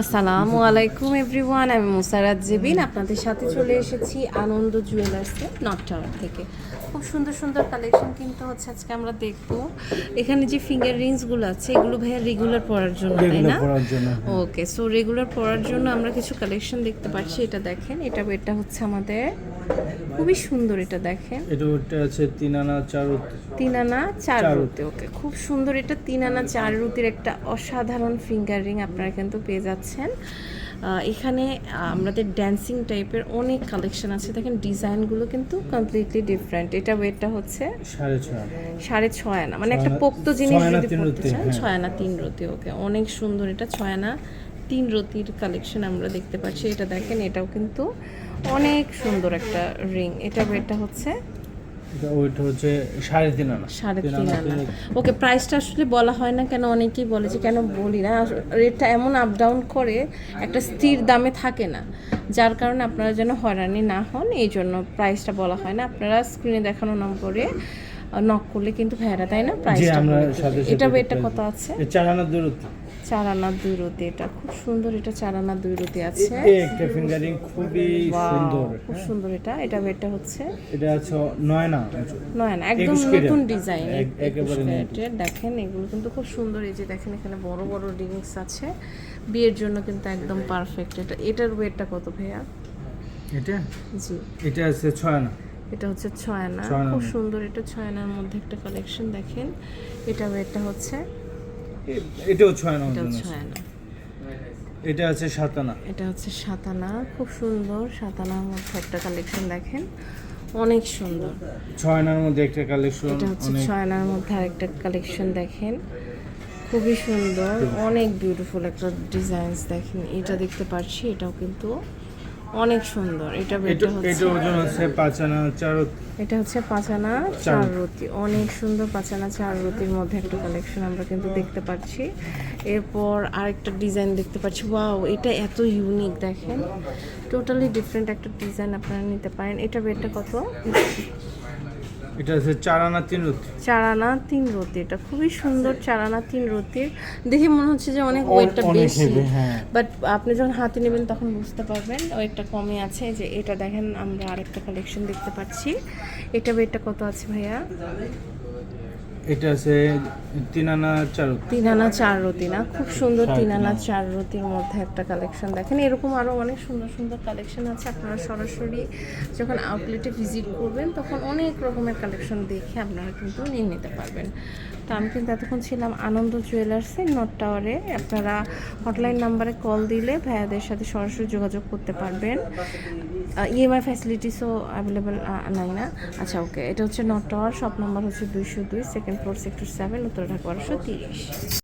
আসসালামু আলাইকুম এভরিওয়ান আমি মুসারাত জেবিন আপনাদের সাথে চলে এসেছি আনন্দ জুয়েলার্সে নর্থ টাওয়ার থেকে। খুব সুন্দর সুন্দর কালেকশন কিন্তু হচ্ছে আজকে আমরা দেখব। এখানে যে ফিঙ্গার রিংসগুলো আছে এগুলো ভাইয়া রেগুলার পরার জন্য তাই না? ওকে সো রেগুলার পরার জন্য আমরা কিছু কালেকশন দেখতে পাচ্ছি এটা দেখেন এটা এটা হচ্ছে আমাদের খুবই সুন্দর এটা দেখেন। এটা ওটা আছে তিন আনা চার তিন আনা চার রুতে ওকে। খুব সুন্দর এটা তিন আনা চার রুতির একটা অসাধারণ ফিঙ্গার রিং আপনারা কিন্তু পেয়ে যাচ্ছেন। এখানে আমাদের ড্যান্সিং টাইপের অনেক কালেকশন আছে। দেখেন ডিজাইনগুলো কিন্তু কমপ্লিটলি ডিফারেন্ট এটা ওয়েটটা হচ্ছে সাড়ে ছয় আনা। মানে একটা পোক্ত জিনিস যদি চান হ্যাঁ। ছয় আনা তিন রতি ওকে। অনেক সুন্দর এটা ছয় আনা তিন রতির কালেকশন আমরা দেখতে পাচ্ছি। এটা দেখেন এটাও কিন্তু অনেক সুন্দর একটা রিং এটা হচ্ছে এটা ওইটা হচ্ছে সাড়ে তিন আনা। সাড়ে তিন তিন আনা, আনা। ওকে প্রাইসটা আসলে বলা হয় না কেন অনেকেই বলে যে কেন বলি না। রেটটা এমন আপ ডাউন করে একটা স্থির দামে থাকে না যার কারণে আপনারা যেন হয়রানি না হন। এই জন্য প্রাইসটা বলা হয় না। আপনারা স্ক্রিনে দেখানো নম্বরে নক করলে কিন্তু ভাইয়ারা তাই না? প্রাইসটা সাথে এটা এটা কত আছে? চার আনা দুই রতি। চার আনা দুই রতি এটা খুব সুন্দর এটা চার আনা দুই রতি আছে। একটা ফিঙ্গারিং খুবই সুন্দর। খুব সুন্দর এটা। এটা এটা হচ্ছে এটা আছে নয় না নয় না একদম নতুন ডিজাইন একেবারে দেখেন এগুলো কিন্তু খুব সুন্দর। এই যে দেখেন এখানে বড় বড় রিংস আছে। বিয়ের জন্য কিন্তু একদম পারফেক্ট এটা এটার ওয়েটটা কত ভাইয়া? এটা? জি। এটা আছে ছয় আনা। এটা হচ্ছে ছয় আনা খুব সুন্দর এটা ছয় আনার মধ্যে একটা কালেকশন দেখেন। এটা ওয়েটটা হচ্ছে এটাও ছয় আনা এটাও ওজন ছয় আনা এটা আছে সাত আনা এটা হচ্ছে সাতানা। খুব সুন্দর সাতানার মধ্যে একটা কালেকশন দেখেন। অনেক সুন্দর। ছয় আনার মধ্যে একটা কালেকশন এটা হচ্ছে অনেক ছয় আনার মধ্যে আরেকটা কালেকশন দেখেন। খুবই সুন্দর অনেক বিউটিফুল একটা ডিজাইনস দেখেন। এটা দেখতে পাচ্ছি এটাও কিন্তু অনেক সুন্দর। এটা এটা এটা ওজন আছে চার এটা হচ্ছে পাঁচানা চার। রতি। অনেক সুন্দর পাঁচানা চার রতির মধ্যে একটা কালেকশন আমরা কিন্তু দেখতে পাচ্ছি। এরপর আরেকটা ডিজাইন দেখতে পাচ্ছি। ওয়াও এটা এত ইউনিক দেখেন। টোটালি ডিফারেন্ট একটা ডিজাইন আপনারা নিতে পারেন। এটা বেডটা কত? এটা হচ্ছে চার আনা তিন রতি চারানা তিন রতি এটা খুবই সুন্দর চারানা তিন রতির দেখে মনে হচ্ছে যে অনেক ওয়েটটা বেশি। হ্যাঁ। বাট আপনি যখন হাতে নেবেন তখন বুঝতে পারবেন ওয়েটটা কমে আছে। যে এটা দেখেন আমরা আরেকটা কালেকশন দেখতে পাচ্ছি। এটা ওয়েটটা কত আছে ভাইয়া? এটা আছে তিনানা চার রতি। আনা চার রতি না খুব সুন্দর তিনানা তিন আনা। চার রতির মধ্যে একটা কালেকশন দেখেন এরকম আরও অনেক সুন্দর সুন্দর কালেকশন আছে আপনারা সরাসরি যখন আউটলেটে ভিজিট করবেন তখন অনেক রকমের কালেকশন দেখে আপনারা কিন্তু নিয়ে নিতে পারবেন তো আমি কিন্তু এতক্ষণ ছিলাম আনন্দ জুয়েলার্সের নর্থ টাওয়ারে আপনারা হটলাইন নাম্বারে কল দিলে ভাইয়াদের সাথে সরাসরি যোগাযোগ করতে পারবেন। ইএমআই ফ্যাসিলিটিসও অ্যাভেলেবেল নাই না। আচ্ছা ওকে এটা হচ্ছে নর্থ টাওয়ার শপ নাম্বার হচ্ছে দুইশো দুই সেকেন্ড ফ্লোর সেক্টর সেভেন উত্তর ঢাকা, বারোশো তিরিশ।